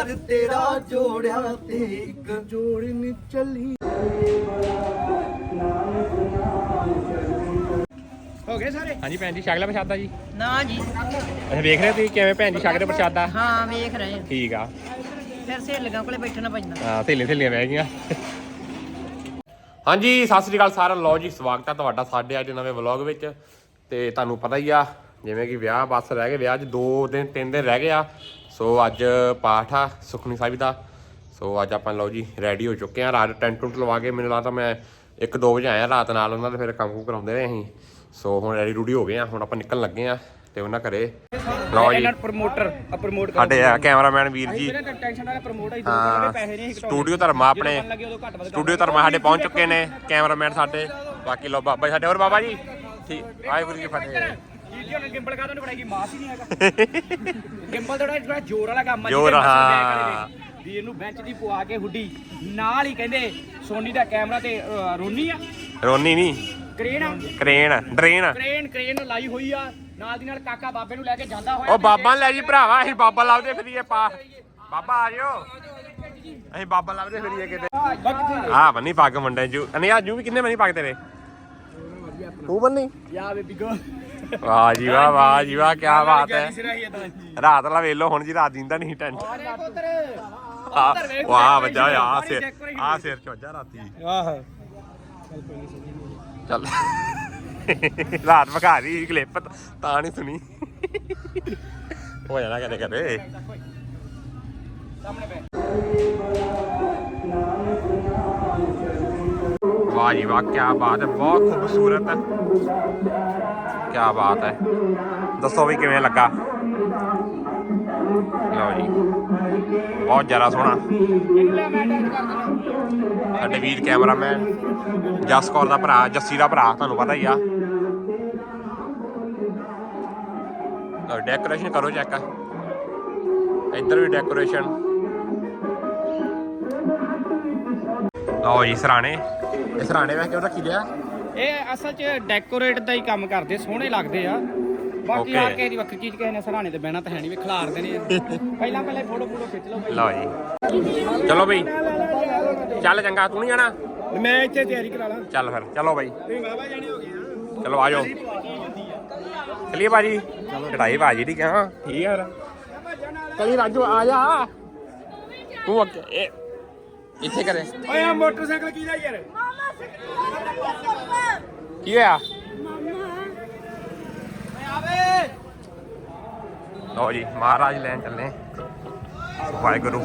ਪਿਆਰ ਤੇਰਾ ਜੋੜਿਆ ਤੇ ਇੱਕ ਜੋੜ ਨੀ ਚੱਲੀ। ਹੋ ਗਏ ਸਾਰੇ? ਹਾਂਜੀ ਭੈਣ ਜੀ ਛਕ ਲਿਆ ਪ੍ਰਸ਼ਾਦਾ ਜੀ। ਨਾ ਜੀ। ਅੱਛਾ ਵੇਖ ਰਹੇ ਹੋ ਤੁਸੀਂ ਕਿਵੇਂ ਭੈਣ ਜੀ ਛਕਦੇ ਪ੍ਰਸ਼ਾਦਾ? ਹਾਂ ਵੇਖ ਰਹੇ ਹਾਂ। ਠੀਕ ਆ। ਫਿਰ ਸਹੇਲੀਆਂ ਕੋਲੇ ਬੈਠਣਾ ਪੈਂਦਾ। ਹਾਂ ਥੇਲੇ ਥੇਲੀਆਂ ਬਹਿ ਗਈਆਂ। ਹਾਂਜੀ ਸਤਿ ਸ੍ਰੀ ਅਕਾਲ ਸਾਰਿਆਂ ਲਓ ਜੀ ਸਵਾਗਤ ਹੈ ਤੁਹਾਡਾ ਸਾਡੇ ਅੱਜ ਨਵੇਂ ਵਲੌਗ ਵਿੱਚ। ਤੇ ਤੁਹਾਨੂੰ ਪਤਾ ਹੀ ਆ ਜਿਵੇਂ ਕਿ ਵਿਆਹ ਬਸ ਰਹਿ ਗਏ ਵਿਆਹ 'ਚ 2 ਦਿਨ 3 ਦਿਨ ਰਹਿ ਗਏ ਆ। ਸੋ ਅੱਜ ਪਾਠ ਆ ਸੁਖਨੀ ਸਾਹਿਬ ਦਾ। ਸੋ ਅੱਜ ਆਪਾਂ ਲਓ ਜੀ ਰੈਡੀ ਹੋ ਚੁੱਕੇ ਆ। ਰਾਤ ਟੈਂਟ ਟੁੰਟ ਲਵਾ ਕੇ ਮੈਨੂੰ ਲੱਗਦਾ ਮੈਂ 1-2 ਵਜੇ ਆਇਆ ਰਾਤ ਨਾਲ ਉਹਨਾਂ ਦੇ ਫਿਰ ਕੰਮ ਕੁ ਕਰਾਉਂਦੇ ਰਹੇ ਅਸੀਂ। ਸੋ ਹੁਣ ਰੈਡੀ ਰੂਡੀ ਹੋ ਗਏ ਆ ਹੁਣ ਆਪਾਂ ਨਿਕਲਣ ਲੱਗੇ ਆ ਤੇ ਉਹਨਾਂ ਘਰੇ। ਲਓ ਜੀ। ਪ੍ਰਮੋਟਰ ਪ੍ਰਮੋਟ ਸਾਡੇ ਆ ਕੈਮਰਾਮੈਨ ਵੀਰ ਜੀ। ਇਹਨਾਂ ਟੈਨਸ਼ਨ ਨਾਲ ਪ੍ਰਮੋਟ ਆਈ ਹਾਂ ਪੈਸੇ ਨਹੀਂ ਸਟੂਡੀਓ ਧਰਮਾ ਆਪਣੇ। ਸਟੂਡੀਓ ਧਰਮਾ ਸਾਡੇ ਪਹੁੰਚ ਚੁੱਕੇ ਨੇ ਕੈਮਰਾਮੈਨ ਸਾਡੇ। ਬਾਕੀ ਲੋ ਬਾਬਾ ਜੀ ਸਾਡੇ ਹੋਰ ਬਾਬਾ ਜੀ ਠੀਕ। ਵਾਹਿਗੁਰੂ ਜੀ ਕੀ ਫਤਿਹ। ਜੀ ਉਹਨੇ ਗਿੰਬਲ ਕਾ ਤੁਹਾਨੂੰ ਬਣਾਈ ਮਾਸ ਹੀ ਨਹੀਂ ਹੈਗਾ। ਗਿੰਬਲ ਥੋੜਾ ਥੋੜਾ ਜ਼ੋਰ ਵਾਲਾ ਕੰਮ ਆ ਜ਼ੋਰ, ਜਿਹਦੇ muscle back ਹਾਂ। ਵਾਲੇ ਦੇ। ਵੀ ਇਹਨੂੰ ਬੈਂਚ ਦੀ ਪਵਾ ਕੇ ਹੁੱਡੀ ਨਾਲ ਹੀ ਕਹਿੰਦੇ ਸੋਨੀ ਦਾ ਕੈਮਰਾ ਤੇ ਅਹ, ਰੋਨੀ ਆ? ਰੋਨੀ ਨਹੀਂ। ਕ੍ਰੇਨ ਆ? ਕਰੇਨ ਡਰੇਨ ਕ੍ਰੇਨ ਕ੍ਰੇਨ ਲਾਈ ਹੋਈ ਆ। ਨਾਲ ਦੀ ਨਾਲ ਕਾਕਾ ਬਾਬੇ ਨੂੰ ਲੈ ਕੇ ਜਾਂਦਾ ਹੋਇਆ ਉਹ ਬਾਬਾ ਨੂੰ ਲੈ ਜੀ ਭਰਾਵਾ ਅਸੀਂ ਬਾਬਾ ਲੱਭਦੇ ਫਿਰੀਏ ਪਾ। ਬਾਬਾ ਆ ਜਿਓ। ਅਸੀਂ ਬਾਬਾ ਲੱਭਦੇ ਫਿਰੀਏ ਕਿਤੇ। ਆ ਬੰਨੀ ਪੱਗ ਮੁੰਡੇ ਜੂ। ਨਹੀਂ ਆ ਜੂ ਵੀ ਕਿੰਨੇ ਬੰਨੀ ਪੱਗ ਤੇਰੇ? ਤੂੰ ਬੰਨੀ? ਯਾ ਬੇਬੀ ਗੋ ਵਾਹ ਜੀ ਵਾਹ ਵਾਹ ਜੀ ਵਾਹ ਕੀ ਬਾਤ ਹੈ। ਰਾਤ ਲਾ ਵੇਲੋ ਹੁਣ ਜੀ ਰਾਤ ਦਿੰਦਾ ਨਹੀਂ ਟੈਂਟ। ਵਾਹ ਵੱਜਾ ਆ ਸਿਰ ਆ ਸਿਰ ਚ ਵੱਜਾ ਰਾਤੀ। ਆਹ। ਚੱਲ ਰਾਤ ਵਖਾ ਰਹੀ ਕਲਿੱਪ ਤਾਂ ਨਹੀਂ ਸੁਣੀ। ਹੋ ਜਾਣਾ ਕਦੇ ਕਦੇ। ਸਾਹਮਣੇ ਵਾਹ ਜੀ ਵਾਹ ਕੀ ਬਾਤ ਹੈ ਬਹੁਤ ਖੂਬਸੂਰਤ। ਹੈ ਕੀ ਬਾਤ ਹੈ। ਦੱਸੋ ਵੀ ਕਿਵੇਂ ਲੱਗਾ? ਲਓ ਜੀ। ਬਹੁਤ ਜ਼ਿਆਦਾ ਸੋਹਣਾ। ਲੈ ਸਾਡੇ ਵੀਰ ਕੈਮਰਾਮੈਨ, ਜਸ ਦਾ ਭਰਾ, ਜੱਸੀ ਦਾ ਭਰਾ, ਤੁਹਾਨੂੰ ਪਤਾ ਹੀ ਆ। ਡੈਕੋਰੇਸ਼ਨ ਕਰੋ ਚੈੱਕ ਇੱਧਰ ਵੀ ਡੈਕੋਰੇਸ਼ਨ ਲਓ ਜੀ, ਸਰਾਣੇ। ਇਹ ਸਰਾਣੇ ਵੇਖ ਕਿਉਂ ਰੱਖੀ ਦਿਆ ਇਹ ਅਸਲ 'ਚ ਡੈਕੋਰੇਟ ਦਾ ਹੀ ਕੰਮ ਕਰਦੇ ਸੋਹਣੇ ਲੱਗਦੇ ਆ। ਬਾਕੀ Okay. ਆ ਕਿਸੇ ਦੀ ਵੱਖਰੀ ਚੀਜ਼ ਕਿਸੇ ਨੇ ਸਰਾਣੇ ਤੇ ਬਹਿਣਾ ਤਾਂ ਹੈ ਨਹੀਂ ਵੀ ਖਿਲਾਰਦੇ ਨੇ ਪਹਿਲਾਂ ਪਹਿਲਾਂ ਫੋਟੋ ਫੋਟੋ ਖਿੱਚ ਲਓ ਭਾਈ ਲਓ ਜੀ। ਚਲੋ ਬਈ। ਚੱਲ ਚੰਗਾ ਤੂੰ ਨਹੀਂ ਜਾਣਾ? ਮੈਂ ਇੱਥੇ ਤਿਆਰੀ ਕਰਾ ਲਾਂ। ਚੱਲ ਫਿਰ ਚਲੋ ਬਾਈ। ਗਏ ਆ। ਚਲੋ ਆਜੋ ਚਲਿਏ ਬਾਜੀ ਚੜਾਈ ਬਾਜੀ ਠੀਕ ਹੈ ਹਾਂ ਠੀਕ ਹੈ ਚਲੀ ਰਾਜੂ ਆ ਜਾ। ਤੂੰ ਅੱਗੇ ਇਹ ਇੱਥੇ ਕਰੇ ਓਏ ਆ ਮੋਟਰਸਾਈਕਲ ਕਿਹਦਾ ਯਾਰ ਕੀ ਹੋਇਆ ਆਵੇ ਲਓ ਜੀ ਮਹਾਰਾਜ ਲੈਣ ਚੱਲੇ ਵਾਹਿਗੁਰੂ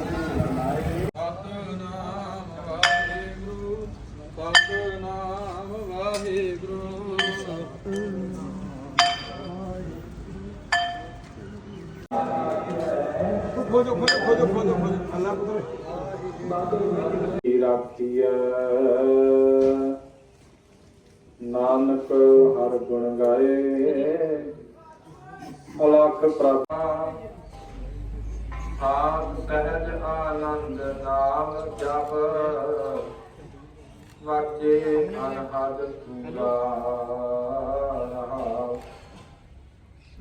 ਰਾਖੀਐ? ਨਾਨਕ ਹਰ ਗੁਣ ਗਾਏ, ਅਲਖ ਪ੍ਰਭਾ ਆਪ ਸਹਿਜ ਆਨੰਦ ਨਾਮ ਜਪ, ਵਾਚੇ ਅਨਹਦ ਤੁੰਗਾ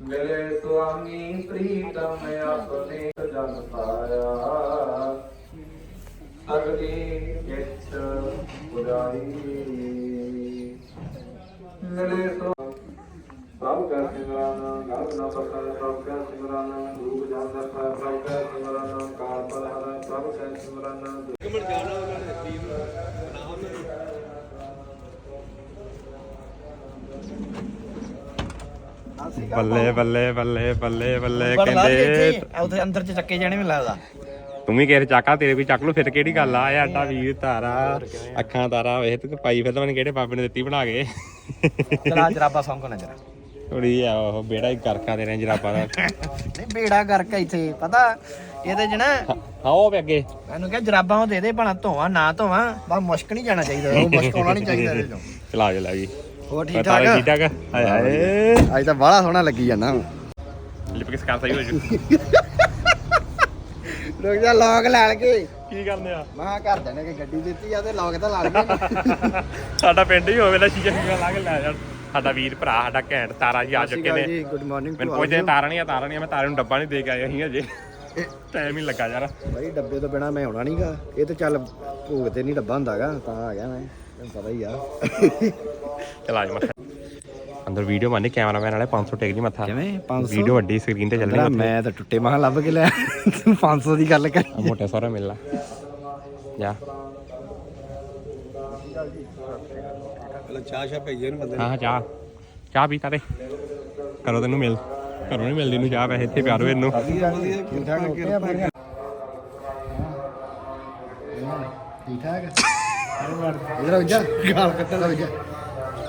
ਮਿਲੇ ਸੁਆਮੀ, ਪ੍ਰੀਤਮ ਆਪਣੇ ਜਨ ਬੁਰਾਈ ਮਿਲੇ ਸੋ ਸਭ ਕਾ ਸਿਮਰਨ ਗਲਤ ਨਾ ਪਕੜ ਸਭ ਕਾ ਸਿਮਰਨ ਰੂਪ ਜਾਂਦਾ ਸਭ ਕਾ ਸਿਮਰਨ ਕਾਲ ਪਰ ਹਰ ਸਭ ਕਾ ਸਿਮਰਨ। ਬੱਲੇ ਬੱਲੇ ਬੱਲੇ ਬੱਲੇ ਬੱਲੇ ਕਹਿੰਦੇ ਉੱਥੇ ਅੰਦਰ ਚ ਚੱਕੇ ਜਾਣੇ ਮੈਨੂੰ ਲੱਗਦਾ। ਤੂੰ ਵੀ ਕਿਸੇ ਚਾਕਾ ਤੇਰੇ ਕੋਈ ਚੱਕ ਲੋ ਫਿਰ ਕਿਹੜੀ ਗੱਲ ਆ? ਆਡਾ ਵੀਰ ਤਾਰਾ ਅੱਖਾਂ ਤਾਰਾ ਵੇਖ ਤੂੰ ਪਾਈ ਫਿਰ ਕਿਹੜੇ ਬਾਬੇ ਨੇ ਦਿੱਤੀ ਬਣਾ ਕੇ? ਚਲਾ ਜਰਾਬਾ ਸੌਂਕੋ ਨਾ ਜਰਾ। ਥੋੜੀ ਆ ਉਹ ਬੇੜਾ ਹੀ ਕਰਕਾ ਦੇ ਰਹੇ ਜਰਾਬਾਂ ਦਾ। ਨਹੀਂ ਬੇੜਾ ਕਰਕੇ ਇੱਥੇ ਪਤਾ? ਇਹਦੇ ਜਣਾ ਹਾਂ ਉਹ ਵੀ ਅੱਗੇ। ਮੈਨੂੰ ਕਿਹਾ ਜਰਾਬਾਂ ਉਹ ਦੇ ਦੇ ਭਣਾ ਧੋਵਾਂ ਨਾ ਧੋਵਾਂ ਬਸ ਮੁਸ਼ਕ ਨਹੀਂ ਜਾਣਾ ਚਾਹੀਦਾ ਉਹ ਮੁਸ਼ਕ ਆਉਣਾ ਨਹੀਂ ਚਾਹੀਦਾ ਇਹਦੇ ਚੋਂ। ਚਲਾ ਜਾ ਲੈ ਜੀ। ਹੋਰ ਠੀਕ ਠਾਕ ਠੀਕ ਠਾਕ ਹਾਏ ਹਾਏ। ਅੱਜ ਤਾਂ ਬਾਹਲਾ ਸੋਹਣਾ ਲੱਗੀ ਜਾਂਦਾ। ਲਿਪਕਿਸ ਕਰ ਸਹੀ ਹੋ ਜੂ? ਰੁਕ ਜਾ ਲੌਕ ਲਾ ਕੇ। ਕੀ ਕਰਨੇ ਆ? ਮਾਂ ਘਰ ਦੇ ਨੇ ਕਿ ਗੱਡੀ ਦਿੱਤੀ ਆ ਤੇ ਲੌਕ ਤਾਂ ਲਾ ਲਗੇ ਸਾਡਾ ਪਿੰਡ ਹੀ ਹੋਵੇ ਨਾ ਸ਼ੀਸ਼ਾ ਸ਼ੀਸ਼ਾ ਲਾ ਕੇ ਲੈ ਜਾਣ। ਸਾਡਾ ਵੀਰ ਭਰਾ ਸਾਡਾ ਘੈਂਟ ਤਾਰਾ ਜੀ ਆ ਚੁੱਕੇ ਨੇ। ਗੁੱਡ ਮਾਰਨਿੰਗ ਮੈਨੂੰ ਪੁੱਛਦੇ ਤਾਰਾ ਨਹੀਂ ਆ ਤਾਰਾ ਨਹੀਂ ਆ ਮੈਂ ਤਾਰੇ ਨੂੰ ਡੱਬਾ ਨਹੀਂ ਦੇ ਕੇ ਆਇਆ ਸੀ ਅਜੇ। ਟਾਈਮ ਹੀ ਲੱਗਾ ਯਾਰ। ਬਾਈ ਡੱਬੇ ਤੋਂ ਬਿਨਾ ਮੈਂ ਆਉਣਾ ਨਹੀਂਗਾ ਇਹ ਤੇ ਚੱਲ ਭੋਗ ਤੇ ਨਹੀਂ ਡੱਬਾ ਹੁੰਦਾਗਾ ਤਾਂ ਆ ਗਿਆ ਮੈਂ ਤੈਨੂੰ ਪਤਾ ਹੀ ਆ। ਚਲ ਆ ਜਾ ਅੰਦਰ ਵੀਡੀਓ ਬਣਨੀ ਕੈਮਰਾਮੈਨ ਵਾਲੇ 500 ਟੇਕ ਦੀ ਮੱਥਾ। ਕਿਵੇਂ? 500 ਵੀਡੀਓ ਵੱਡੀ ਸਕਰੀਨ ਤੇ ਚੱਲਣੀ ਮੱਥੇ ਮੈਂ ਤਾਂ ਟੁੱਟੇ ਮਹਾਂ ਲੱਭ ਕੇ ਲਿਆ। ਤੂੰ 500 ਦੀ ਗੱਲ ਕਰ। ਮੋਟੇ ਸਹੁਰੇ ਮਿਲ। ਲਾ ਜਾ ਚਾਹ ਸ਼ਾ ਭਈਏ ਨੂੰ ਬੰਦੇ ਹਾਂ ਚਾਹ। ਚਾਹ ਪੀ ਤਾਰੇ ਕਰੋ ਤੈਨੂੰ ਮਿਲ। ਘਰੋਂ ਨਹੀਂ ਮਿਲਦੀ ਨੂੰ ਚਾਹ ਪੈਸੇ ਇੱਥੇ ਪਿਆਰੋ ਇਹਨੂੰ। ਠੀਕ ਠਾਕ ਠੀਕ ਠਾਕ। ਇਧਰ ਗਾਲ ਕੱਟਣ ਲੱਗ ਜਾ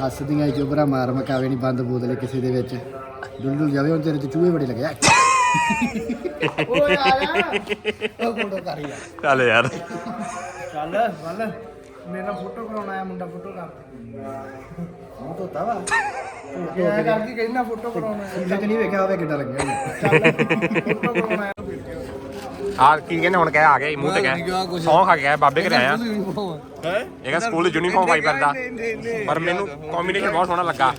ਹੱਸਦੀਆਂ ਚੋਬਰਾ ਮਾਰ ਮਕਾਵੇ ਨਹੀਂ ਬੰਦ ਬੋਤਲੇ ਕਿਸੇ ਦੇ ਵਿੱਚ। ਡੁੱਲ ਡੁੱਲ ਜਾਵੇ ਹੁਣ ਤੇਰੇ ਤੇ ਚੂਹੇ ਬੜੇ ਲੱਗਿਆ ਓਏ ਆ ਜਾ। ਉਹ ਫੋਟੋ ਕਰ ਯਾਰ। ਚੱਲ ਯਾਰ। ਚੱਲ ਵੱਲ ਮੇਰੇ ਨਾਲ ਫੋਟੋ ਕਰਾਉਣਾ ਆਇਆ ਮੁੰਡਾ ਫੋਟੋ ਕਰ। ਮੂੰਹ ਧੋਤਾ ਵਾ। ਇਹ ਕਰਦੀ ਕਹਿੰਦਾ ਫੋਟੋ ਕਰਾਉਣਾ ਇਹਦੇ ਚ ਨਹੀਂ ਵੇਖਿਆ ਹੋਵੇ ਕਿੱਦਾਂ ਲੱਗਿਆ ਚੱਲ ਫੋਟੋ ਕਰਾਉਣਾ ਆ ਕੀ ਕਹਿੰਦੇ ਹੁਣ ਕਹਿ ਆ ਗਏ ਮੂੰਹ ਤੇ ਕਹਿ। ਸੌਂ ਖਾ ਗਏ ਬਾਬੇ ਘਰੇ ਆਇਆ। ਇਹ ਕਹਿੰਦਾ ਸਕੂਲ ਯੂਨੀਫਾਰਮ ਪਾਈ ਫਿਰਦਾ। ਪਰ ਮੈਨੂੰ ਕੰਬੀਨੇਸ਼ਨ ਬਹੁਤ ਸੋਹਣਾ ਲੱਗਾ।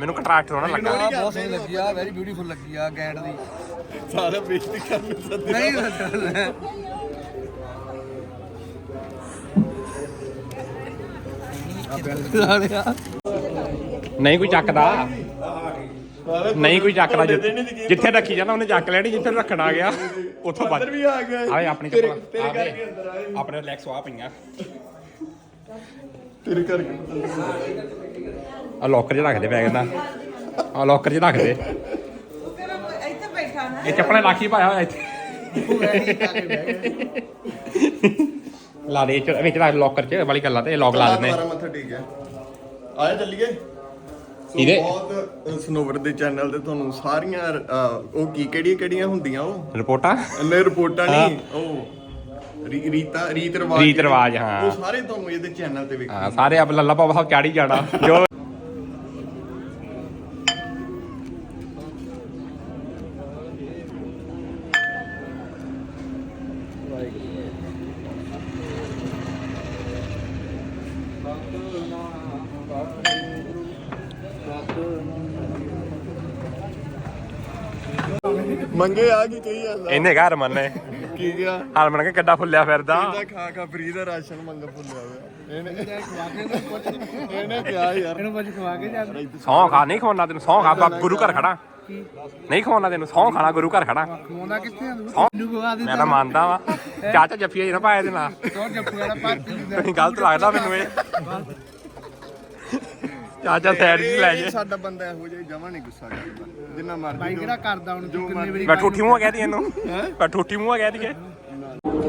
ਮੈਨੂੰ ਕੰਟਰਾਸਟ ਸੋਹਣਾ ਲੱਗਾ। ਬਹੁਤ ਸੋਹਣੀ ਲੱਗੀ ਆ ਵੈਰੀ ਬਿਊਟੀਫੁਲ ਲੱਗੀ ਆ ਗੈਂਡ ਦੀ। ਸਾਰਾ ਬੇਇੱਜ਼ਤੀ ਕਰਨ ਸੱਦੇ ਨਹੀਂ ਸੱਦਣਾ ਨਹੀਂ ਕੋਈ ਚੱਕਦਾ। ਨਹੀਂ ਕੋਈ ਚੱਕਦਾ ਜਿੱਥੇ ਰੱਖੀ ਜਾਂਦਾ ਉਹਨੇ ਚੱਕ ਲੈਣੀ ਜਿੱਥੇ ਰੱਖਣਾ ਗਿਆ ਉੱਥੋਂ ਵੱਜ ਵੀ ਆ ਗਿਆ ਆਏ ਆਪਣੀ ਚੱਪਲ ਤੇਰੇ ਕਰਕੇ ਅੰਦਰ ਆਏ ਆਪਣੇ ਰਿਲੈਕਸ ਆ ਪਈਆਂ। ਤੇਰੇ ਕਰਕੇ ਆ ਲੋਕਰ 'ਚ ਰੱਖ ਦੇ ਬੈਗ ਦਾ। ਆ ਲੋਕਰ 'ਚ ਰੱਖ ਦੇ ਇੱਥੇ ਬੈਠਾ ਨਾ ਇਹ ਚੱਪਲੇ ਲਾਖੀ ਪਾਇਆ ਹੋਇਆ ਇੱਥੇ। ਲਾ ਦੇ ਇਹ 'ਚ ਵਿੱਚ ਰੱਖ ਲੋਕਰ 'ਚ ਵਾਲੀ ਗੱਲਾਂ ਤੇ ਲੋਕ ਲਾ ਦਿੰਦੇ। ਦੁਬਾਰਾ ਮੱਥਾ ਟੇਕ ਗਿਆ। ਆਇਆ ਚੱਲੀਏ। ਇਹਦੇ ਬਹੁਤ ਸਨੋਵਰ ਦੇ ਚੈਨਲ ਤੇ ਤੁਹਾਨੂੰ ਸਾਰੀਆਂ ਅਹ, ਉਹ ਕੀ ਕਿਹੜੀਆਂ ਕਿਹੜੀਆਂ ਹੁੰਦੀਆਂ ਉਹ? ਰਿਪੋਰਟਾਂ? ਨੇ ਰਿਪੋਰਟਾਂ ਨਹੀਂ ਉਹ ਰੀ- ਰੀਤਾਂ ਰੀਤ ਰਿਵਾਜ ਰੀਤ ਰਿਵਾਜ, ਹਾਂ। ਉਹ ਸਾਰੇ ਤੁਹਾਨੂੰ ਇਹਦੇ ਚੈਨਲ ਤੇ ਵੇਖੋ ਹਾਂ ਸਾਰੇ ਆਪ ਲੱਲਾ ਬਾਬਾ ਸਾਹਿਬ ਚਾੜੀ ਜਾਣਾ। ਜੋ ਮੰਗੇ ਆ ਕੀ ਕਹੀ ਜਾਂਦਾ? ਇਹਨੇ ਘਰ ਮੰਨੇ ਕੀ ਗਿਆ ਹਰਮਨ ਕੇ ਕਿੱਡਾ ਫੁੱਲਿਆ ਫਿਰਦਾ। ਇਹਦਾ ਖਾ ਖਾ ਫਰੀ ਦਾ ਰਾਸ਼ਨ ਮੰਗ ਫੁੱਲਿਆ ਹੋਇਆ। ਇਹਨੇ ਇਹਨੇ ਕਿਹਾ ਯਾਰ। ਇਹਨੂੰ ਕੁਝ ਖਵਾ ਕੇ ਜਾ। ਸੌਂ ਖਾ ਨਹੀਂ ਖਵਾਉਣਾ ਤੈਨੂੰ ਸੌਂ ਖਾ ਗੁਰੂ ਘਰ ਖੜਾ। ਨਹੀਂ ਖਵਾਉਣਾ ਤੈਨੂੰ ਸੌਂ ਖਾਣਾ ਗੁਰੂ ਘਰ ਖੜਾ। ਖਵਾਉਂਦਾ ਕਿੱਥੇ ਆ ਤੂੰ? ਸਹੁੰ- ਮੈਨੂੰ ਖਵਾ ਦੇ ਮੈਂ ਤਾਂ ਮੰਨਦਾ ਵਾ। ਚਾਚਾ ਜੱਫੀਆ ਜੀ ਨਾ ਪਾਇਆ ਦੇ ਨਾਲ। ਤੋ ਜੱਫੂ ਵਾਲਾ ਪਾਰਟੀ ਤੁਸੀਂ ਗਲਤ ਲੱਗਦਾ ਮੈਨੂੰ ਇਹ। ਚਾਚਾ ਸਾਈਡ 'ਚ ਲੈ ਜੇ। ਸਾਡਾ ਬੰਦਾ ਇਹੋ ਜਿਹਾ ਜਮਾ ਨਹੀਂ ਗੁੱਸਾ ਕਰਦਾ। ਜਿੰਨਾ ਮਰਜ਼ੀ ਭਾਈ ਕਿਹੜਾ ਕਰਦਾ ਹੁਣ? ਤੂੰ ਕਿੰਨੇ ਵਾਰੀ ਮੈਂ ਠੂਠੀ ਮੂੰਹ ਕਹਿ ਦੀ ਇਹਨੂੰ। ਮੈਂ ਠੂਠੀ ਮੂੰਹ ਕਹਿ ਦੀਏ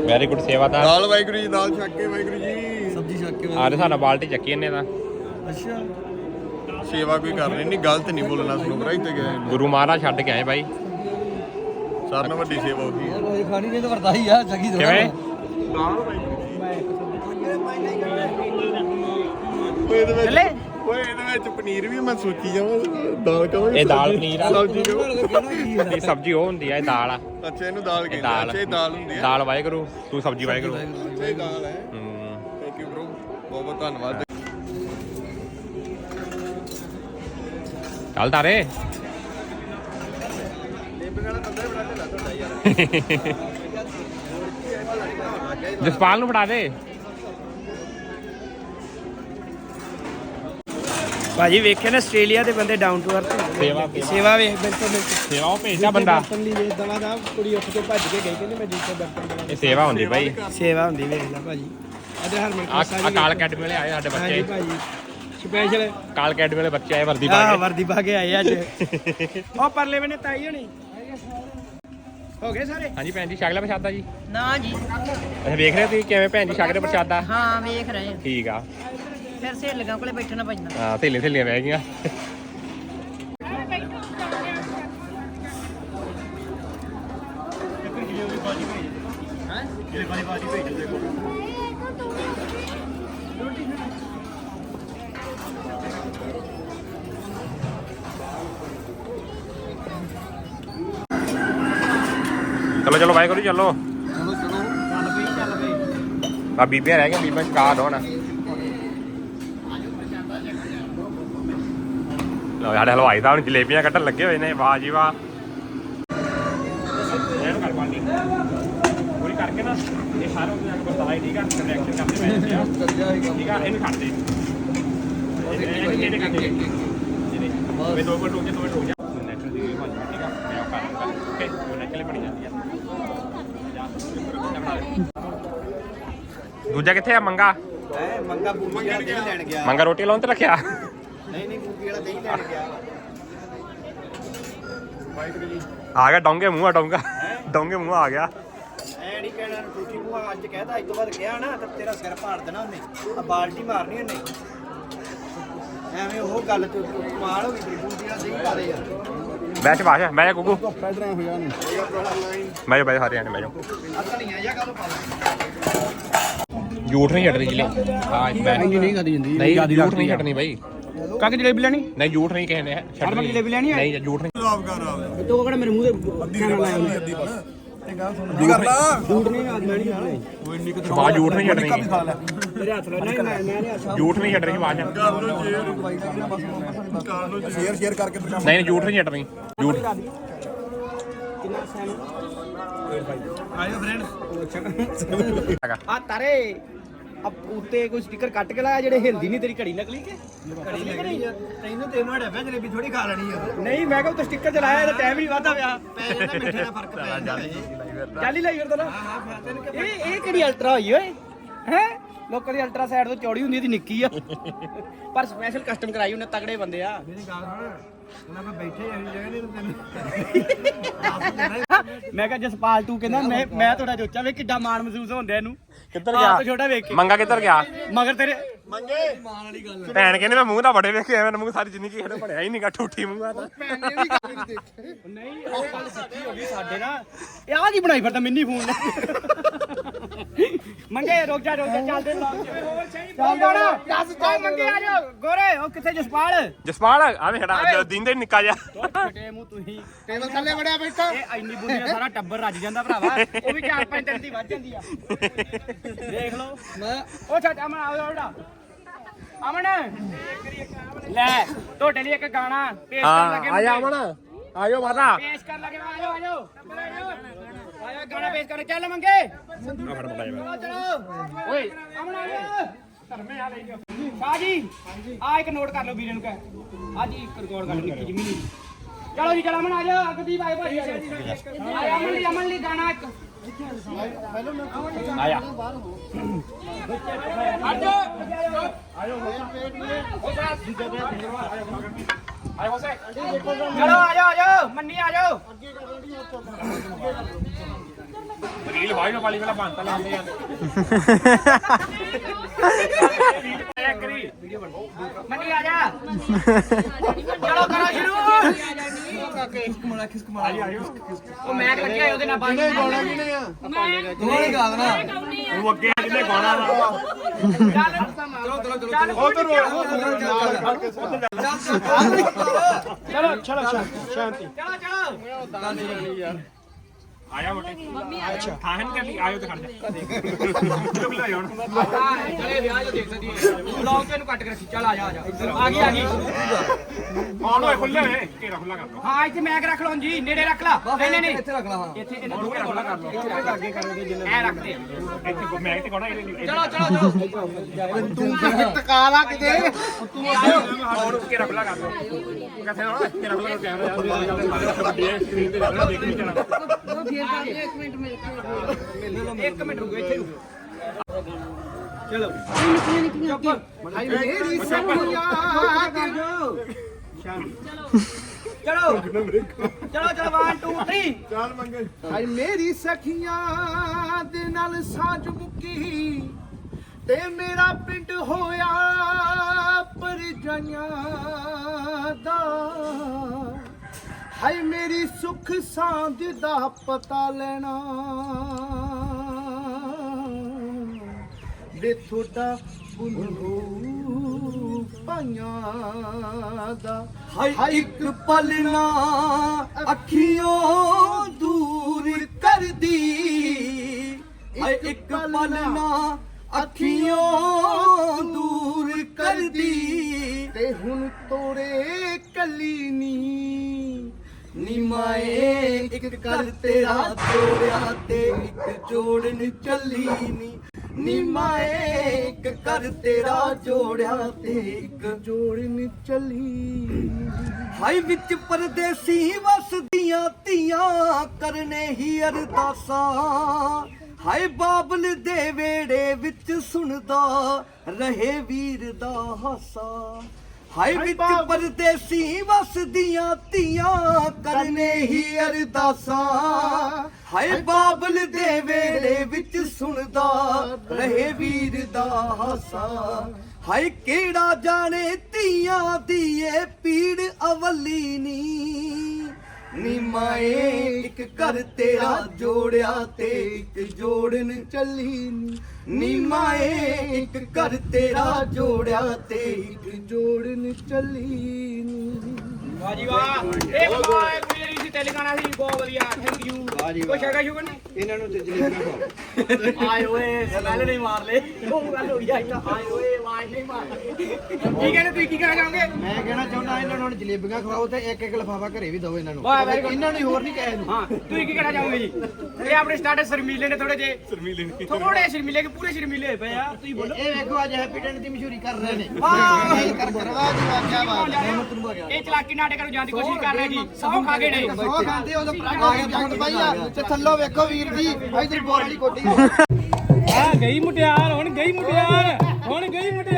ਵੈਰੀ ਗੁੱਡ ਸੇਵਾਦਾਰ ਦਾਲ ਵਾਹਿਗੁਰੂ ਜੀ ਦਾਲ ਛੱਕ ਕੇ ਵਾਹਿਗੁਰੂ ਜੀ। ਸਬਜ਼ੀ ਛੱਕ ਕੇ ਆਰੇ ਸਾਡਾ ਬਾਲਟੀ ਚੱਕੀ ਇਹਨੇ ਤਾਂ। ਅੱਛਾ। ਸੇਵਾ ਕੋਈ ਕਰ ਰਹੀ ਨਹੀਂ ਗਲਤ ਨਹੀਂ ਬੋਲਣਾ ਸੁਣੋ ਤੇ ਗਏ। ਗੁਰੂ ਮਹਾਰਾਜ ਛੱਡ ਕੇ ਆਏ ਬਾਈ। ਸਾਰਿਆਂ ਨਾਲੋਂ ਵੱਡੀ ਸੇਵਾ ਉਹੀ ਹੈ ਰੋਜ਼ ਖਾਣੀ ਨਹੀਂ ਤਾਂ ਵਰਦਾ ਹੀ ਆ ਜਗੀ ਕਿਵੇਂ? ਓਏ ਇਹਦੇ ਵਿੱਚ ਓਏ ਇਹਦੇ ਵਿੱਚ ਪਨੀਰ ਵੀ ਮੈਂ ਸੋਚੀ ਜਾਵਾਂ ਦਾਲ ਕਵਾਂ ਇਹ ਦਾਲ ਪਨੀਰ ਆ। ਸਬਜ਼ੀ ਕਵਾਂ ਇਹ ਸਬਜ਼ੀ ਉਹ ਹੁੰਦੀ ਆ ਇਹ ਦਾਲ ਆ। ਅੱਛਾ ਇਹਨੂੰ ਦਾਲ ਇਹ ਕਹਿੰਦੇ ਦਾਲ। ਅੱਛਾ ਇਹ ਦਾਲ ਹੁੰਦੀ ਹੈ ਦਾਲ ਵਾਹਿਗੁਰੂ ਤੂੰ ਸਬਜ਼ੀ ਵਾਹਿਗੁਰੂ। ਅੱਛਾ ਇਹ ਦਾਲ ਹੈ। ਹੂੰ। ਥੈਂਕ ਯੂ ਬ్రో ਬਹੁਤ ਬਹੁਤ ਧੰਨਵਾਦ। ਚੱਲ ਤਾਰੇ। ਜਸਪਾਲ ਨੂੰ ਫੜਾ ਦੇ। ਭਾਜੀ ਵੇਖਿਆ ਨਾ ਆਸਟ੍ਰੇਲੀਆ ਦੇ ਬੰਦੇ ਡਾਊਨ ਟੂ ਅਰਥ ਸੇਵਾ ਸੇਵਾ ਵੇਖ ਬਿਲਕੁਲ ਬਿਲਕੁਲ। ਸੇਵਾ ਉਹ ਭੇਜਦਾ ਬੰਦਾ। ਬਰਤਨ ਲਈ ਵੇਖ ਦਵਾ ਦਾ ਕੁੜੀ ਉੱਠ ਕੇ ਭੱਜ ਕੇ ਗਈ ਕਹਿੰਦੀ ਮੈਂ ਜੂਸੇ ਬਰਤਨ ਦਵਾ। ਇਹ ਸੇਵਾ ਹੁੰਦੀ ਬਾਈ ਸੇਵਾ ਹੁੰਦੀ ਵੇਖ ਲੈ ਭਾਜੀ। ਅਦਰ ਹਰਮਨ ਆ ਕਾਲ ਅਕੈਡਮੀ ਵਾਲੇ ਆਏ ਸਾਡੇ ਹਾਂਜੀ ਬੱਚੇ ਭਾਜੀ। ਸਪੈਸ਼ਲ ਕਾਲ ਅਕੈਡਮੀ ਵਾਲੇ ਬੱਚੇ ਆਏ ਵਰਦੀ ਪਾ ਹਾਂ ਕੇ। ਵਰਦੀ ਪਾ ਕੇ ਆਏ ਅੱਜ। ਉਹ ਪਰਲੇ ਬਨੇ ਤਾਈ ਹੋਣੀ। ਹੋ ਗਏ ਸਾਰੇ? ਹਾਂਜੀ ਭੈਣ ਜੀ ਛਕ ਲਿਆ ਪ੍ਰਸ਼ਾਦਾ ਜੀ। ਨਾ ਜੀ। ਅੱਛਾ ਵੇਖ ਰਹੇ ਹੋ ਤੁਸੀਂ ਕਿਵੇਂ ਭੈਣ ਜੀ ਛਕਦੇ ਪ੍ਰਸ਼ਾਦਾ? ਹਾਂ ਵੇਖ ਰਹੇ ਆ ਠੀਕ ਆ। ਫਿਰ ਸਹੇਲੀਆਂ ਕੋਲੇ ਬੈਠਣਾ ਪੈਂਦਾ। ਹਾਂ ਥੇਲੇ ਥੇਲੀਆਂ ਬਹਿ ਗਈਆਂ। ਚਲੋ ਚਲੋ ਵਾਹਿਗੁਰੂ ਜੀ ਚਲੋ। ਚਲੋ ਚਲੋ ਆ ਬੀਬੀਆਂ ਰਹਿ ਗਈਆਂ ਬੀਬੀਆਂ ਸ਼ਿਕਾਰ ਹੋਣ। ਲਓ ਸਾਡੇ ਹਲਵਾਈ ਸਾਹਿਬ ਨੂੰ ਜਲੇਬੀਆਂ ਕੱਢਣ ਲੱਗੇ ਹੋਏ ਨੇ ਵਾਹ ਜੀ ਵਾਹ। ਇਹਨੂੰ ਕਰ ਪਾਣੀ ਪੂਰੀ ਕਰਕੇ ਨਾ ਇਹ ਸਾਰਾ ਉਹਦੇ ਨਾਲ ਬਤਾਲਾ ਠੀਕ ਆ ਰਿਐਕਸ਼ਨ ਕਰਦੇ ਪਏ ਆ ਠੀਕ ਆ ਇਹਨੂੰ ਛੱਡ ਦੇ। ਇਹ ਇਹਦੇ ਕਰਕੇ ਵੇ ਦੋ ਮਿੰਟ ਰੁਕ ਜਾ ਦੋ ਮਿੰਟ ਰੁਕ ਜਾ। ਨੈਚੁਰਲ ਦੀ ਬਣ ਜਾਊਗੀ, ਠੀਕ ਆ? ਮੈਂ ਉਹ ਕਰ ਲੂੰਗਾ ਓਕੇ ਉਹ ਨੈਚੁਰਲੀ ਬਣੀ ਜਾਂਦੀ ਆ। ਦੂਜਾ ਕਿੱਥੇ ਆ? ਮੰਗਾ? ਐ ਮੰਗਾ ਬੂਬੀ ਵਾਲਾ ਦਹੀਂ ਲੈਣ ਗਿਆ। ਮੰਗਾ ਰੋਟੀ ਲਾਉਣ ਤੇ ਰੱਖਿਆ? ਨਹੀਂ ਨਹੀਂ ਬੂਬੀ ਵਾਲਾ ਦਹੀਂ ਲੈਣ ਗਿਆ। ਆ ਗਿਆ ਡੋਂਗੇ ਮੂੰਹ ਆ ਡੋਂਗਾ। ਡੋਂਗੇ ਮੂੰਹ ਆ ਗਿਆ। ਐ ਨਹੀਂ ਕਹਿਣਾ ਟੂਟੀ ਮੂੰਹ ਅੱਜ ਕਹਿਦਾ ਅੱਜ ਤੋਂ ਬਾਅਦ ਕਿਹਾ ਨਾ ਤਾਂ ਤੇਰਾ ਸਿਰ ਪਾੜ ਦੇਣਾ ਉਹਨੇ। ਆ ਬਾਲਟੀ ਮਾਰਨੀ ਉਹਨੇ। ਐਵੇਂ ਉਹ ਗੱਲ ਤੇ ਕਮਾਲ ਹੋ ਗਈ ਬੂਬੀ ਵਾਲਾ ਦਹੀਂ ਪਾ ਦੇ ਯਾਰ। ਬੈਠ ਬਾਸ਼ ਮੈਂ ਗੁੱਗੂ ਪੈਦਰਾ ਹੋ ਜਾਣ ਮੈਂ ਜਾ ਬਾਈ ਹਰਿਆ ਨੇ ਮੈਂ ਜਾ। ਆ ਧਨੀਆ ਜਾਂ। ਕਾਹਦੋਂ ਪਾ ਲੈ ਝੂਠ ਨਹੀਂ ਛੱਡਣੀ ਜਿਲੇ ਹਾਂ ਮੈਂ ਨਹੀਂ ਖਾਦੀ ਜਾਂਦੀ ਨਹੀਂ ਝੂਠ ਨਹੀਂ ਛੱਡਣੀ ਬਾਈ। ਕਾਕੇ ਜਲੇਬੀ ਲੈਣੀ? ਨਹੀਂ ਝੂਠ ਨਹੀਂ ਕਹਿੰਦੇ ਛੱਡਣੀ ਜਲੇਬੀ ਲੈਣੀ ਹੈ? ਨਹੀਂ ਝੂਠ ਨਹੀਂ ਤੋ ਕਿਹੜਾ ਮੇਰੇ ਮੂੰਹ ਦੇ ਖਾਣਾ ਲਾਇਆ ਹੁੰਦਾ ਝੂਠ ਨਹੀਂ ਅੱਜ ਮੈਂ ਨਹੀਂ ਖਾਣੇ। ਸ਼ਬਾ ਝੂਠ ਨਹੀਂ ਛੱਡਣੀ। ਤੇਰੇ ਹੱਥ ਲੈ ਨਹੀਂ ਮੈਂ ਮੈਂ ਨਹੀਂ ਝੂਠ ਨਹੀਂ ਛੱਡਣੀ ਬਾਜ ਸ਼ੇਅਰ ਸ਼ੇਅਰ ਕਰਕੇ ਨਹੀਂ ਨਹੀਂ ਝੂਠ ਨਹੀਂ ਛੱਡਣੀ। ਝੂਠ ਆ ਤਾਰੇ। ਅਬ ਉੱਤੇ ਕੋਈ ਸਟicker ਕੱਟ ਕੇ ਲਾਇਆ ਜਿਹੜੇ ਹਿਲਦੀ ਨਹੀਂ ਤੇਰੀ ਘੜੀ ਨਕਲੀ ਕੇ? ਘੜੀ ਲੱਗਣੀ ਯਾਰ ਤੈਨੂੰ ਤੈਨੂੰ ਹੜਿਆ ਪਿਆ ਜਲੇਬੀ ਥੋੜੀ ਖਾ ਲੈਣੀ ਯਾਰ ਨਹੀਂ ਮੈਂ ਕਿਹਾ ਉੱਤੇ ਸਟicker ਚਲਾਇਆ ਇਹਦਾ ਟਾਈਮ ਹੀ ਵਾਧਾ ਪਿਆ। ਪੈ ਜਾਂਦਾ ਮਿੱਠੇ ਦਾ ਫ਼ਰਕ ਪੈ ਜਾਂਦਾ। ਚੱਲ ਹੀ ਲਈ ਫਿਰਦਾ ਨਾ। ਇਹ ਇਹ ਕਿਹੜੀ ਅਲਟਰਾ ਹੋਈ ਓਏ? ਹੈ? ਲੋਕਾਂ ਦੀ ਅਲਟਰਾ ਸਾਈਡ ਤੋਂ ਚੌੜੀ ਹੁੰਦੀ ਇਹਦੀ ਨਿੱਕੀ ਆ। ਪਰ ਸਪੈਸ਼ਲ ਕਸਟਮ ਕਰਾਈ ਉਹਨੇ ਤਗੜੇ ਬੰਦੇ ਆ। ਮੈਂ ਕਿਹਾ ਜਸਪਾਲ ਤੂੰ ਕਹਿੰਦਾ ਮੈਂ ਮੈਂ ਤੁਹਾਡਾ ਚੋਚਾ ਵੇ ਕਿੱਡਾ ਮਾਣ ਮਹਿਸੂਸ ਹੁੰਦਾ ਇਹਨੂੰ। ਕਿੱਧਰ ਆਪ ਤੋਂ ਛੋਟਾ ਵੇਖ ਕੇ। ਮੰਗਾ ਕਿੱਧਰ ਗਿਆ? ਮਗਰ ਤੇਰੇ ਭੈਣ ਕਹਿੰਦੇ ਮੈਂ ਮੂੰਹ ਦਾ ਬੜੇ ਵੇਖੇ ਐਵੇਂ ਮੂੰਹ ਸਾਰੀ ਜ਼ਿੰਦਗੀ ਇਹਨੇ ਬਣਿਆ ਹੀ ਨਹੀਂਗਾ ਠੂਠੀ ਮੂੰਹ ਆ ਤਾਂ। ਨਹੀਂ ਉਹ ਗੱਲ ਸੱਚੀ ਹੋ ਗਈ ਸਾਡੇ ਨਾ ਇਹ ਆ ਕੀ ਬਣਾਈ ਫਿਰਦਾ ਮਿੰਨੀ ਫੋਨ ਨੇ ਮੰਗੇ ਰੁਕ ਜਾ ਰੁਕ ਜਾ ਚੱਲਦੇ ਜਾਣਾ ਦੱਸ ਜਾ ਮੰਗੇ ਆ ਜਾ ਗੋਰੇ ਉਹ ਕਿੱਥੇ ਜਸਪਾਲ? ਜਸਪਾਲ ਆਵੇਂ ਖੜਾ ਦਿਨ ਦੇ ਨਿੱਕਾ ਜਾ ਛੋਟੇ ਮੂੰਹ ਤੁਸੀਂ। ਟੇਬਲ ਥੱਲੇ ਵੜਿਆ ਬੈਠਾ। ਇਹ ਇੰਨੀ ਬੁੱਢੀ ਨਾਲ ਸਾਰਾ ਟੱਬਰ ਰੱਜ ਜਾਂਦਾ ਭਰਾਵਾ। ਉਹ ਵੀ ਚਾਰ ਪੰਜ ਦਿਨ ਦੀ ਵੱਧ ਜਾਂਦੀ ਆ। ਦੇਖ ਲਓ। ਉਹ ਛੱਡ ਆ ਜਾ ਅਮਨ ਲੈ ਤੁਹਾਡੇ ਲਈ ਇੱਕ ਗਾਣਾ ਪੇਸ਼ ਕਰਨ ਲੱਗੇ ਆ ਜਾ। ਅਮਨ ਆਇਓ ਮਾਤਾ। ਪੇਸ਼ ਕਰ ਲਗੇ ਆਜੋ ਆਜੋ ਆਜੋ ਗਾਣਾ ਪੇਸ਼ ਕਰ ਚੱਲ ਮੰਗੇ। ਚਲੋ ਚਲੋ। ਓਏ ਅਮਨ ਆ ਜਾ ਧਰਮੇ ਆ ਲੈ ਸ਼ਾਹ ਜੀ ਆ ਇੱਕ ਨੋਟ ਕਰ ਲਓ ਵੀਰੇ ਨੂੰ ਕਹਿ। ਆ ਜੀ ਇੱਕ ਰਿਕਾਰਡ ਕਰ ਲਓ ਨਿੱਕੀ ਜਿਹੀ ਮਿੰਨੀ। ਚਲੋ ਜੀ ਚਲ ਅਮਨ ਆ ਜਾ ਅਗਦੀਪ ਆਏ ਭਾਈ ਆ ਜਾ ਅਮਨ ਲਈ ਅਮਨ ਲਈ ਗਾਣਾ ਇੱਕ। ਆਇਆ। ਚਲੋ ਆ ਜਾਓ ਆ ਜਾਓ ਮੰਨੀ ਆ ਜਾਓ। ਰੀਲ ਵਾਈ ਵਾਲੀ ਵਾਲਾ ਬੰਤਾ ਲਾਉਂਦੇ ਆ। ਮੰਨੀ ਆ ਜਾ। ਚਲੋ ਕਰੋ ਸ਼ੁਰੂ। ਉਹ ਮੈਕ ਲੱਗਿਆ ਉਹਦੇ ਨਾਲ ਬੰਦ ਉਹ ਅੱਗੇ ਜਿਹਨੇ ਗਾਣਾ ਵਾ ਚਲੋ ਚਲੋ ਚਲੋ ਚਲੋ ਸ਼ਾਂਤੀ ਚਲੋ ਚਲੋ ਆਇਆ ਮੋਟੇ ਅੱਛਾ ਹਾਂ ਹਨ ਕਰਨੀ ਆਇਓ ਤੇ ਖੜ ਜਾ ਚੁੱਪ ਲੈ ਹੁਣ ਚਲੇ ਵਿਆਹ ਜੋ ਦੇਖ ਸਕਦੀ ਬਲੌਗ ਤੇ ਇਹਨੂੰ ਕੱਟ ਕੇ ਰੱਖੀ ਚੱਲ ਆ ਜਾ ਆ ਜਾ ਆ ਗਈ ਆ ਗਈ ਆਉਣ ਹੋਏ ਖੁੱਲੇ ਹੋਏ ਘੇਰਾ ਖੁੱਲਾ ਕਰ ਦੋ ਹਾਂ ਇੱਥੇ ਮੈਕ ਰੱਖ ਲਓ ਜੀ ਨੇੜੇ ਰੱਖ ਲਾ ਨਹੀਂ ਨਹੀਂ ਇੱਥੇ ਰੱਖ ਲਾ ਹਾਂ ਇੱਥੇ ਇਹਨੂੰ ਦੋਵੇਂ ਖੁੱਲਾ ਕਰ ਲਓ ਇੱਥੇ ਰੱਖ ਅੱਗੇ ਕਰੋਗੇ ਜਿੰਨਾ ਐ ਰੱਖਦੇ ਆ ਇੱਥੇ ਮੈਂ ਤੇ ਕੋਣਾ ਇਹ ਚਲੋ ਚਲੋ ਚਲੋ ਟਕਾ ਲਾ ਕਿਤੇ ਆਉਣ ਘੇਰਾ ਖੁੱਲਾ ਕਰ ਦੋ ਕਿੱਥੇ ਨਾ ਘੇਰਾ ਖੁੱਲਾ ਕਰ ਕੈਮਰਾ ਵੱਡੀ ਹੈ ਸਕਰੀਨ ਤੇ ਲੱਗਣਾ ਦੇਖ ਨਹੀਂ ਜਾਣਾ ਇੱਕ ਮਿੰਟ ਰੁਕੋ ਇੱਥੇ ਰੁਕੋ। ਚਲੋ। ਮੇਰੀ ਸੋਹਣਿਆ ਚਲੋ। ਚਲੋ। ਚਲੋ 1 2 3 ਹਾਏ ਮੇਰੀ ਸਖੀਆਂ ਦੇ ਨਾਲ ਸਾਂਝ ਮੁੱਕੀ ਤੇ ਮੇਰਾ ਪਿੰਡ ਹੋਇਆ ਪਰਜਾਈਆਂ ਦਾ। ਹਾਏ ਮੇਰੀ ਸੁਖ ਸਾਂਝ ਦਾ ਪਤਾ ਲੈਣਾ। ਵੇ ਤੁਹਾਡਾ ਬੁੱਲੂ ਪਾਈਆਂ ਦਾ। ਹਾਏ ਇੱਕ ਪਲ ਨਾ ਅੱਖੀਆਂ ਦੂਰ ਕਰਦੀ। ਹਾਏ ਇੱਕ ਪਲ ਨਾ ਅੱਖੀਆਂ ਦੂਰ ਕਰਦੀ। ਤੇ ਹੁਣ ਤੋਰੇ ਕੱਲੀ ਨੀ ਨੀਮਾਏ, ਇੱਕ ਕਰ ਤੇਰਾ ਜੋੜਿਆ ਤੇ ਇੱਕ ਜੋੜਨ ਚੱਲੀ ਨੀ। ਨੀ ਮਾਏ ਇੱਕ ਕਰ ਤੇਰਾ, ਜੋੜਿਆ ਤੇ ਇੱਕ ਜੋੜਨ ਚੱਲੀ ਹਾਈ ਵਿੱਚ ਪਰਦੇਸੀ ਵਸਦੀਆਂ ਧੀਆਂ ਕਰਨੇ ਹੀ ਅਰਦਾਸਾਂ। ਹਾਏ, ਬਾਬਲ ਦੇ ਵੇੜੇ ਵਿੱਚ ਸੁਣਦਾ ਰਹੇ ਵੀਰ ਦਾ ਹਾਸਾ। ਹਾਏ ਵਿੱਚ ਪਰਦੇਸੀ ਵਸਦੀਆਂ ਧੀਆਂ ਕਰਨੇ ਹੀ ਅਰਦਾਸਾਂ। ਹਾਏ ਬਾਬਲ ਦੇ ਵੇੜੇ ਵਿੱਚ ਸੁਣਦਾ ਰਹੇ ਵੀਰ ਦਾ ਹਾਸਾ। ਹਾਏ ਕਿਹੜਾ ਜਾਣੇ ਧੀਆਂ ਦੀ ਏ ਪੀੜ ਅਵਲੀ ਨੀ। ਨੀ ਮਾਏ ਇੱਕ ਕਰ ਤੇਰਾ ਜੋੜਿਆ ਤੇ ਇੱਕ ਜੋੜਨ ਚੱਲੀ ਨੀ। ਨੀ ਮਾਏ ਇੱਕ ਕਰ ਤੇਰਾ ਜੋੜਿਆ ਤੇ ਇੱਕ ਜੋੜਨ ਚੱਲੀ ਨੀ। ਵਾਹ ਜੀ ਵਾਹ। ਇਹ ਵਾਹ ਕੁੜੀ ਸੀ ਤੇਲੰਗਾਨਾ ਸੀ ਬਹੁਤ ਵਧੀਆ। ਥੈਂਕ ਯੂ ਵਾਹ ਜੀ ਕੋਈ ਸ਼ਗਾ ਸ਼ੁਗਰ ਨਹੀਂ? ਇਹਨਾਂ ਨੂੰ ਤੇ ਜਲੇਬੀਆਂ ਆਏ ਓਏ ਸਮੈਲ ਨਹੀਂ ਮਾਰ ਲੈ ਉਹ ਗੱਲ ਹੋਈ ਆ ਆਏ ਓਏ ਮਾਰ ਕੀ ਕਹਿੰਦੇ ਤੁਸੀਂ ਕੀ ਕਹਿਣਾ ਚਾਹੋਗੇ? ਮੈਂ ਕਹਿਣਾ ਚਾਹੁੰਦਾ ਇਹਨਾਂ ਨੂੰ ਹੁਣ ਜਲੇਬੀਆਂ ਖਵਾਓ ਤੇ ਇੱਕ ਇੱਕ ਲਫਾਫਾ ਘਰੇ ਵੀ ਦਿਓ ਇਹਨਾਂ ਨੂੰ। ਵਾਹ, very good. ਇਹਨਾਂ ਨੂੰ ਹੀ ਹੋਰ ਨਹੀਂ ਕਹੇ ਹਾਂ ਤੁਸੀਂ ਕੀ ਕਹਿਣਾ ਚਾਹੋਗੇ ਜੀ? ਇਹ ਆਪਣੇ ਸਟਾਰਟ ਸ਼ਰਮੀਲੇ ਨੇ ਥੋੜੇ ਜੇ ਸ਼ਰਮੀਲੇ ਨੇ। ਥੋੜੇ ਸ਼ਰਮੀਲੇ ਕਿ ਪੂਰੇ ਸ਼ਰਮੀਲੇ ਹੋਏ ਪਏ ਆ ਤੁਸੀਂ ਬੋਲੋ। ਇਹ ਵੇਖੋ ਅੱਜ ਹੈਪੀ ਡੈਂਟ ਦੀ ਮਸ਼ਹੂਰੀ ਕਰ ਰਹੇ ਨੇ। ਵਾਹ। ਇਹ ਕਰ ਕਰਵਾ ਦੀ ਵਾਕਿਆ ਬਾਤ ਇਹ ਚਲਾਕੀ ਨਾਟਕ ਕਰਨ ਜਾਣ ਦੀ ਕੋਸ਼ਿਸ਼ ਕਰ ਰਹੇ ਜੀ। ਸੌ ਖਾ ਗਏ ਨੇ। ਸੌ ਖਾਂਦੇ ਉਦੋਂ ਪਰਾਗਾ ਕੇ ਜੰਗ ਪਾਈ ਆ। ਤੇ ਥੱਲੋਂ ਵੇਖੋ ਵੀਰ ਜੀ ਇਧਰ ਬੋਰ ਵਾਲੀ ਕੋਟੀ। ਆ ਗਈ ਮੁਟਿਆਰ ਹੁਣ ਗਈ ਮੁਟਿਆਰ ਹੁਣ ਗਈ ਮੁਟਿਆਰੇ।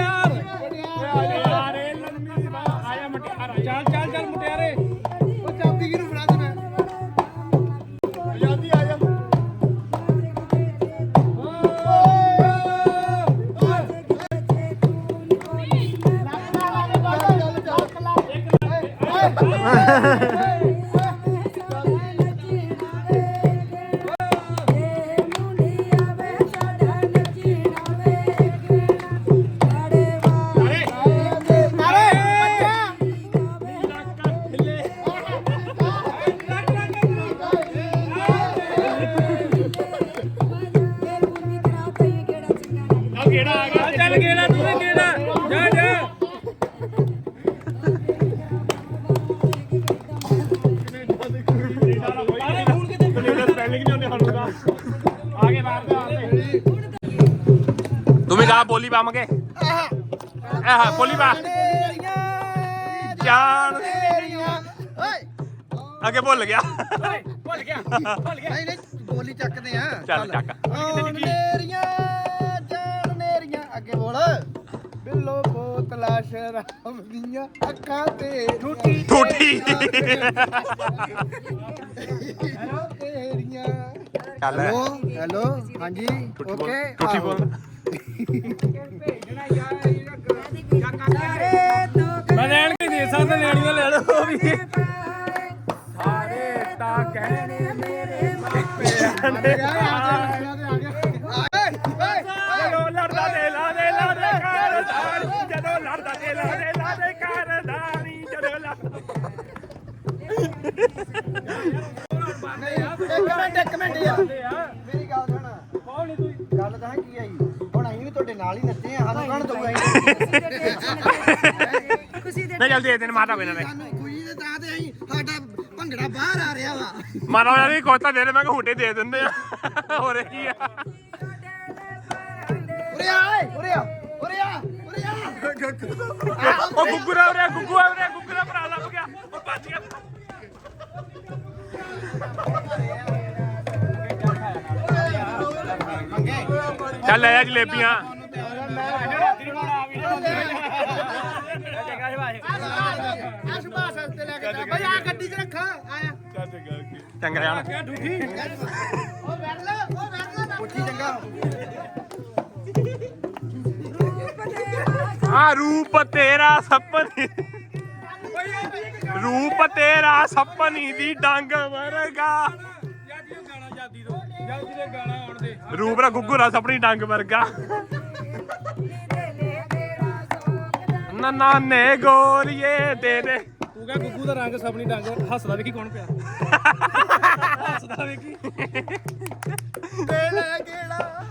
ਤੂੰ ਵੀ ਗਾ ਬੋਲੀ ਪਾਵਾਂਗੇ ਆਹ। ਬੋਲੀ ਪਾ ਜਾਨ ਓਏ ਅੱਗੇ ਭੁੱਲ ਗਿਆ। ਭੁੱਲ ਗਿਆ ਭੁੱਲ ਗਿਆ। ਨਹੀਂ ਨਹੀਂ ਬੋਲੀ ਚੱਕਦੇ ਆ। ਚੱਲ ਚੱਕ। ਮੇਰੀਆਂ ਜਾਨ ਅੱਗੇ ਬੋਲ। ਬਿੱਲੋ ਬੋਤਲਾ ਸ਼ਰਾਬ ਦੀਆਂ ਅੱਖਾਂ ਤੇ ਟੁੱਟੀ ਟੂਟੀ ਤੇਰੀਆਂ। ਚੱਲ। ਹੈਲੋ ਹੈਲੋ ਹਾਂਜੀ ਓਕੇ ਟੂਟੀ ਬੋਲ। ਮੈਂ ਲੈਣ ਕੇ ਦੇ ਸਕਦਾ ਲੈਣੀਆਂ ਲੈ ਲਓ ਉਹ ਵੀ। ਸਾਰੇ ਤਾਂ ਕਹਿਣੇ ਮੇਰੇ ਮਾਪੇ ਜਦੋਂ ਲੜਦਾ ਦੇ ਲਾ ਦੇ ਲਾ ਦੇ ਕਰਦਾਨੀ ਜਦੋਂ ਲੜਦਾ ਦੇ ਲਾ ਦੇ ਲਾ ਦੇ ਕਰਦਾਨੀ ਜਦੋਂ ਲੜਦਾ ਇੱਕ ਮਿੰਟ ਇੱਕ ਮਿੰਟ ਯਾਰ। ਨਾਲ ਹੀ ਨੱਚੇ ਆ ਸਾਨੂੰ ਕਹਣ ਦਊਗਾ ਨਹੀਂ ਚੱਲ ਦੇ ਦੇਣ ਮਾਤਾ ਕੋਈ ਨਾ ਵੇ ਸਾਨੂੰ ਖੁਸ਼ੀ ਦੇ ਤਾਂ ਤੇ ਅਸੀਂ ਸਾਡਾ ਭੰਗੜਾ ਬਾਹਰ ਆ ਰਿਹਾ ਵਾ। ਮਾਤਾ ਯਾਰ ਇਹ ਕੋਤਾ ਦੇ ਦੇ ਮੈਂ ਕਿ ਹੁੱਟੇ ਦੇ ਦਿੰਦੇ ਆ। ਹੋਰ ਇਹ ਕੀ ਆ। ਉਰੇ ਆ ਓਏ, ਉਰੇ ਆ ਉਰੇ ਆ ਉਰੇ ਆ। ਉਹ ਗੁੱਗੂਰਾ ਉਰੇ ਗੁੱਗੂ ਆ ਉਰੇ ਗੁੱਗੂ ਦਾ ਭਰਾ ਲੱਭ ਗਿਆ। ਉਹ ਭੱਜ ਗਿਆ। ਚੱਲ ਲੈ ਆ ਜਲੇਬੀਆਂ। ਚੰਗਾ ਯਾਰ ਆ ਰੂਪ ਤੇਰਾ ਸਪਨੀ ਰੂਪ ਤੇਰਾ ਸਪਨੀ ਦੀ ਡੰਗ ਵਰਗਾ। ਰੂਪ ਦਾ ਗੁੱਗੂ ਦਾ ਸਪਨੀ ਡੰਗ ਵਰਗਾ। ਨਨਾ ਨੇ ਗੋਰੀਏ ਦੇ ਦੇ। ਤੂੰ ਕਹ ਗੁੱਗੂ ਦਾ ਰੰਗ ਸਭਨੀ ਡੰਗ ਹੱਸਦਾ ਵੇਖੀ ਕੌਣ ਪਿਆ? ਹੱਸਦਾ ਵੇਖੀ। ਲੈ ਗੇੜਾ।